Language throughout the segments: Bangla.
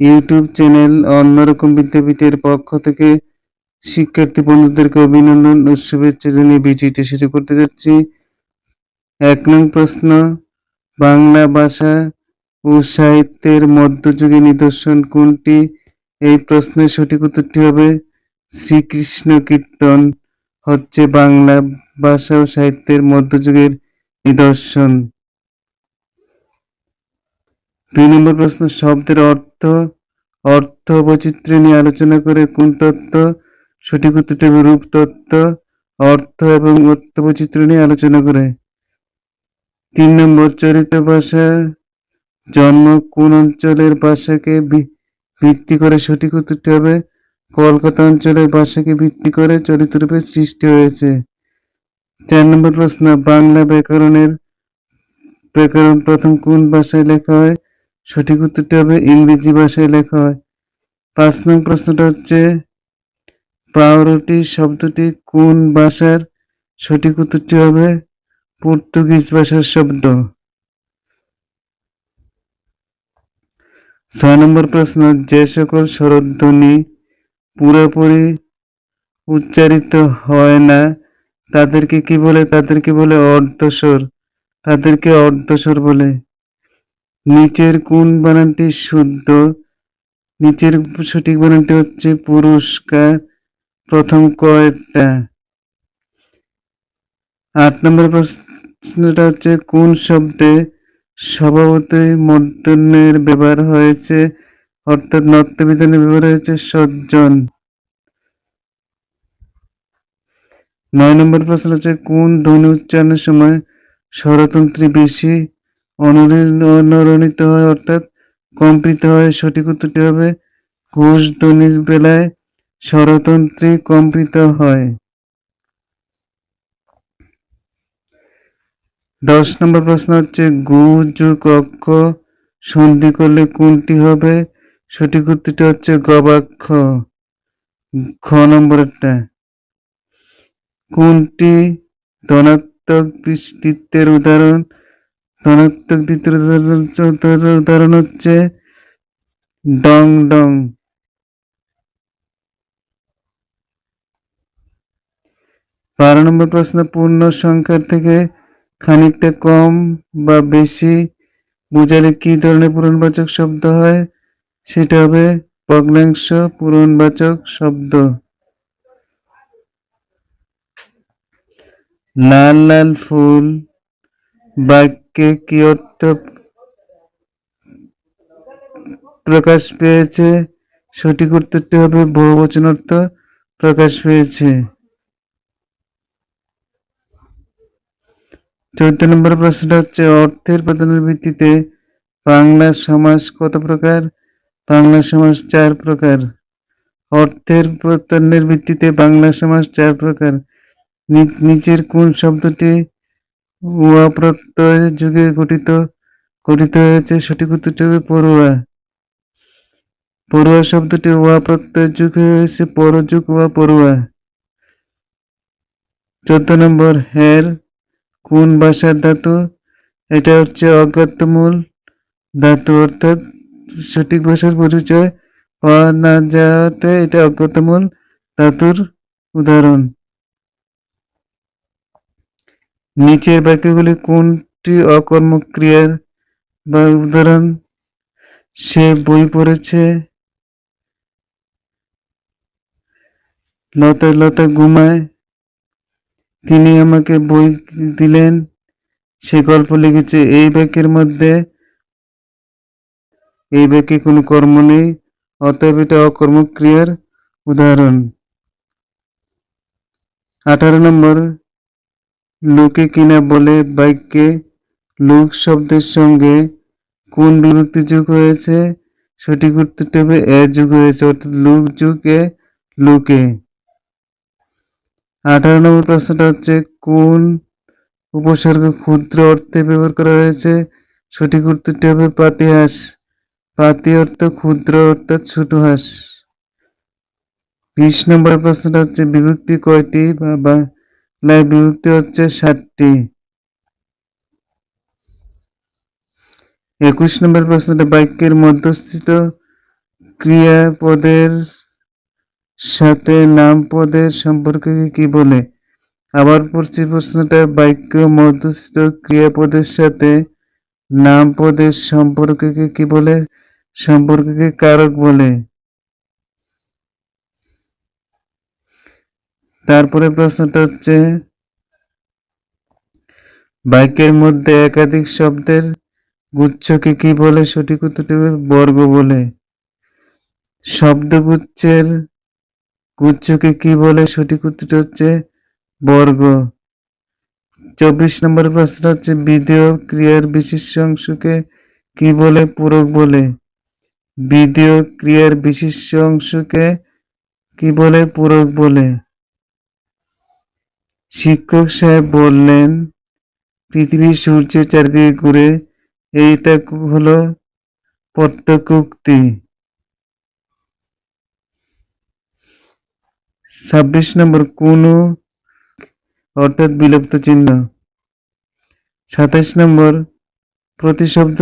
ইউটিউব চ্যানেল অন্যরকম বিদ্যাপীঠের পক্ষ থেকে শিক্ষার্থী বন্ধুদেরকে অভিনন্দন ও শুভেচ্ছা জানিয়ে ভিডিওটি শুরু করতে যাচ্ছি। এক নং প্রশ্ন, বাংলা ভাষা ও সাহিত্যের মধ্যযুগীয় নিদর্শন কোনটি? এই প্রশ্নের সঠিক উত্তরটি হবে, শ্রীকৃষ্ণ কীর্তন হচ্ছে বাংলা ভাষা ও সাহিত্যের মধ্যযুগের নিদর্শন। দুই নম্বর প্রশ্ন, শব্দের অর্থ অর্থ বৈচিত্র্য নিয়ে আলোচনা করে কোন তত্ত্ব? সঠিক উত্তরটি রূপ তত্ত্ব, অর্থ এবং অর্থ বৈচিত্র্য নিয়ে আলোচনা করে। তিন নম্বর চরিত ভাষা, জন্ম কোন অঞ্চলের ভাষাকে ভিত্তি করে? সঠিক উত্তরটি হবে কলকাতা অঞ্চলের ভাষাকে ভিত্তি করে চরিত্ররূপে সৃষ্টি হয়েছে। চার নম্বর প্রশ্ন, বাংলা ব্যাকরণের ব্যাকরণ প্রথম কোন ভাষায় লেখা হয়? সঠিক উত্তরটি হবে ইংরেজি ভাষায় লেখা হয়। পাঁচ নং প্রশ্নটা হচ্ছে, পাউরুটি শব্দটি কোন ভাষার? সঠিক উত্তরটি হবে পর্তুগিজ ভাষার শব্দ। ছয় নম্বর প্রশ্ন, যে সকল স্বরধ্বনি পুরোপুরি উচ্চারিত হয় না, তাদেরকে কি বলে? তাদেরকে বলে অর্ধস্বর। তাদেরকে অর্ধস্বর বলে। নিচের কোন বানানটি শুদ্ধ? নিচের সঠিক বানানটি হচ্ছে পুরস্কার। প্রথম কয়টা? আট নম্বর প্রশ্নটা হচ্ছে, কোন শব্দে স্বভাবতই মূর্ধন্যের ব্যবহার হয়েছে? অর্থাৎ নত্যবিধানে ব্যবহার হয়েছে সজ্জন। নয় নম্বর প্রশ্ন হচ্ছে, কোন ধ্বনি উচ্চারণের সময় স্বরতন্ত্রী বেশি? অনুরণিত হয়, অর্থাৎ কম্পিত হয়। সঠিক উত্তরটি হবে, ঘোষ ধ্বনির বেলায় স্বরতন্ত্রী কম্পিত হয়। দশ নম্বর প্রশ্ন হচ্ছে, গু যুগ অক্ষ সন্ধি করলে কোনটি হবে? সঠিক উত্তরটি হচ্ছে গবাক্ষ। খ নম্বরটা। কোনটি ধনাত্মক বৃষ্টিত্বের উদাহরণ? ধনাত্মক দ্বিতীয় উদাহরণ- হচ্ছে ডং ডং। বারো নম্বর প্রশ্ন, পূর্ণ সংখ্যার থেকে খানিকটা কম বা বেশি বোঝালে কি ধরনের পূরণবাচক শব্দ হয়? সেটা হবে ভগ্নাংশ পূরণবাচক শব্দ। লাল লাল ফুল বাক্যে কি অর্থ প্রকাশ পেয়েছে? সঠিক উত্তরটি হবে বহুবচন অর্থ প্রকাশ পেয়েছে। চৌদ্দ নম্বর প্রশ্নটা হচ্ছে, অর্থের প্রদানের ভিত্তিতে বাংলা সমাজ কত প্রকার? বাংলা সমাজ চার প্রকার। অর্থের প্রদানের ভিত্তিতে বাংলা সমাজ চার প্রকার। নিচের কোন শব্দটি উহা যুগে গঠিত গঠিত হয়েছে সঠিক উত্তরটি হবে পড়ুয়া পড়ুয়া শব্দটি উহা প্রত্যয় যুগে হয়েছে পরযুগ উহা পড়ুয়া চোদ্দ নম্বর, হের, কোন ভাষার ধাতু? এটা হচ্ছে অজ্ঞাতমূল ধাতু, অর্থাৎ সঠিক ভাষার পরিচয় পাওয়া না যাওয়াতে এটা অজ্ঞাতমূল ধাতুর উদাহরণ। নিচের বাক্যগুলি কোনটি অকর্মক ক্রিয়ার বা উদাহরণ? সে বই পড়েছে। লতা লতা ঘুমায়। তিনি আমাকে বই দিলেন। সে গল্প লিখেছে। এই বাক্যের মধ্যে, এই বাক্যে কোনো কর্ম নেই, অতএব এটা অকর্মক ক্রিয়ার উদাহরণ। আঠারো নম্বর লোকে কিনা বলে বাক্যে, লোক শব্দের সঙ্গে কোন বিভক্তি যোগ হয়েছে? সঠিক উত্তরটি হবে এ যুগ হয়েছে, অর্থাৎ লোক যুগে লোকে। আঠারো নম্বর প্রশ্নটা হচ্ছে, কোন উপসর্গ ক্ষুদ্র অর্থে ব্যবহার করা হয়েছে? সঠিক উত্তরটি হবে পাতিহাস পাতি অর্থ ক্ষুদ্র, অর্থাৎ ছোট হাঁস। বিশ নম্বর প্রশ্নটা হচ্ছে, বিভক্তি কয়টি বা বাংলায় বিভক্তি হচ্ছে ষাটটি একুশ নম্বর প্রশ্নটা, বাক্যের মধ্যস্থিত ক্রিয়াপদের সাথে নাম পদের সম্পর্ককে কি বলে? আবার পড়ছি প্রশ্নটা, বাক্য মধ্যস্থ ক্রিয়াপদের সাথে নাম পদের সম্পর্ককে কি বলে? সম্পর্ককে কারক বলে। তারপরে প্রশ্নটা হচ্ছে, বাক্যের মধ্যে একাধিক শব্দের গুচ্ছকে কি বলে? সঠিক উত্তরটি বর্গ বলে। শব্দগুচ্ছের গুচ্ছকে কি বলে? সঠিক উত্তরটি হচ্ছে বর্গ। চব্বিশ নম্বর প্রশ্ন হচ্ছে, বিধেয় ক্রিয়ার বিশিষ্ট অংশকে কি বলে? পূরক বলে। বিধেয় ক্রিয়ার বিশিষ্ট অংশকে কি বলে? পূরক বলে। শিক্ষক সাহেব বললেন, পৃথিবী সূর্যের চারিদিকে ঘুরে এইটা হলো প্রত্যক্ষ ছাব্বিশ নম্বর, কোন অর্থাৎ বিলুপ্ত চিহ্ন? সাতাশ নম্বর, প্রতিশব্দ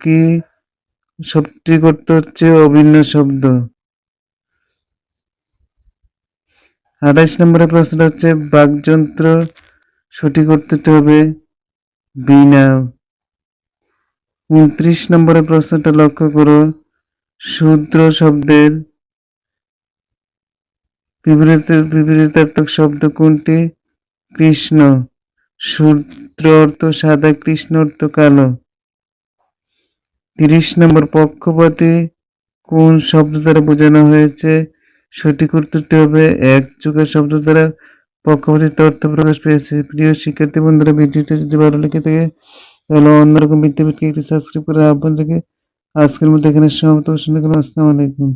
কি শব্দটি করতে হচ্ছে অভিন্ন শব্দ? আঠাইশ নম্বরের প্রশ্ন হচ্ছে, বাকযন্ত্র সঠিক করতে হবে বিনা। উনত্রিশ নম্বরের প্রশ্নটা লক্ষ্য করো, শূদ্র শব্দের বিপরীতার্থক শব্দ কোনটি? কৃষ্ণ। শূদ্র অর্থ সাদা, কৃষ্ণ অর্থ কালো। তিরিশ নম্বর পক্ষপাতী কোন শব্দ দ্বারা বোঝানো হয়েছে? সঠিক করতে হবে। এক যুগের শব্দ দ্বারা পক্ষপাতিত্ব অর্থ প্রকাশ পেয়েছে। প্রিয় শিক্ষার্থী বন্ধুরা, ভিডিওটি যদি ভালো লেগে থাকে, তাহলে অন্যরকম বিদ্যাপীঠকে একটি সাবস্ক্রাইব করে আহ্বান থেকে আজকের মধ্যে এখানে সমাপ্ত। আসসালামু আলাইকুম।